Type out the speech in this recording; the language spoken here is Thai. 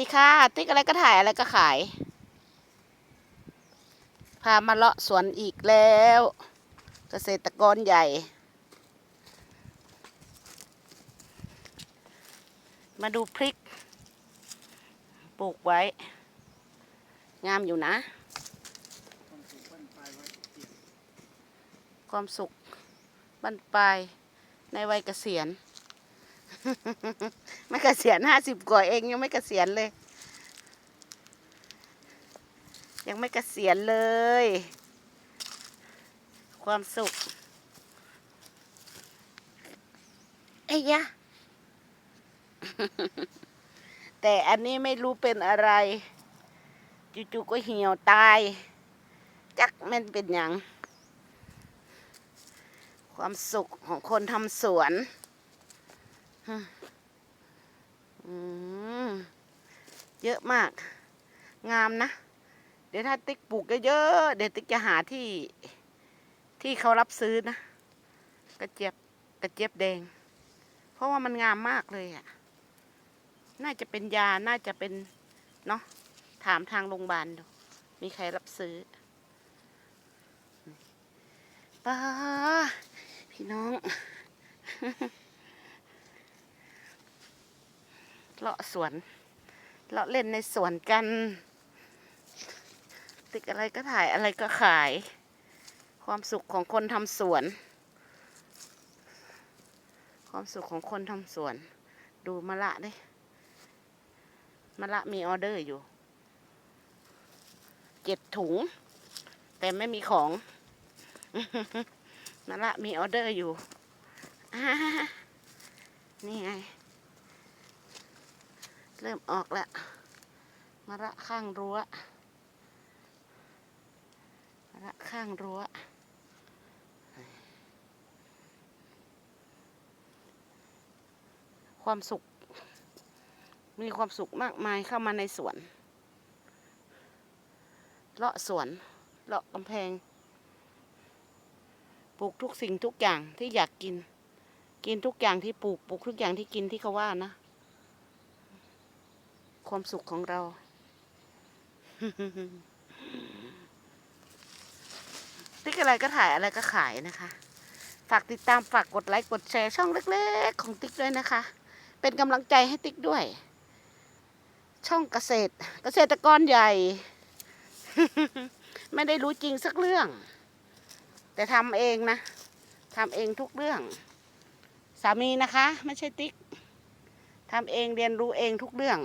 ดีค่ะติ๊กอะไรก็ถ่ายอะไรก็ขาย พามาเลาะสวนอีกแล้ว เกษตรกรใหญ่ มาดูพริก ปลูกไว้ งามอยู่นะ ความสุขบรรปลายในวัยเกษียณ กษียณห้าสิบกว่าเองยังไม่เกษียณเลย ยังไม่เกษียณเลย ความสุขไอ้ยะ แต่อันนี้ไม่รู้เป็นอะไรจู่ๆก็เหี่ยวตาย จักมันเป็นอย่าง ความสุขของคนทำสวน เยอะมาก งามนะ เดี๋ยวถ้าติ๊กปลูกเยอะๆเดี๋ยวติ๊กจะหาที่ที่เขารับซื้อนะ กระเจี๊ยบกระเจี๊ยบแดง เพราะว่ามันงามมากเลยอะ่ะ น่าจะเป็นยาน่าจะเป็น เนาะถามทางโรงพยาบาลดู มีใครรับซื้อป้าพี่น้อง เลาะสวน เลาะเล่นในสวนกัน ติกอะไรก็ถ่ายอะไรก็ขาย ความสุขของคนทำสวน ความสุขของคนทำสวน ดูมะละดิมะละมีออเดอร์อยู่เจ็ดถุง แต่ไม่มีของมะละมีออเดอร์อยู่นี่ไง เริ่มออกแล้วมะระข้างรั้วมะระข้างรั้วความสุข มีความสุขมากมายเข้ามาในสวน เลาะสวน เลาะกำแพง ปลูกทุกสิ่งทุกอย่างที่อยากกิน กินทุกอย่างที่ปลูก ปลูกทุกอย่างที่กินที่เขาว่านะ ความสุขของเรา ติ๊กอะไรก็ถ่ายอะไรก็ขายนะคะ ฝากติดตามฝากกดไลค์กดแชร์ช่องเล็กๆ ของติ๊กด้วยนะคะ เป็นกำลังใจให้ติ๊กด้วย ช่องเกษตร เกษตรกรใหญ่ ไม่ได้รู้จริงสักเรื่อง แต่ทำเองนะทำเองทุกเรื่อง สามีนะคะ ไม่ใช่ติ๊กทำเองเรียนรู้เองทุกเรื่อง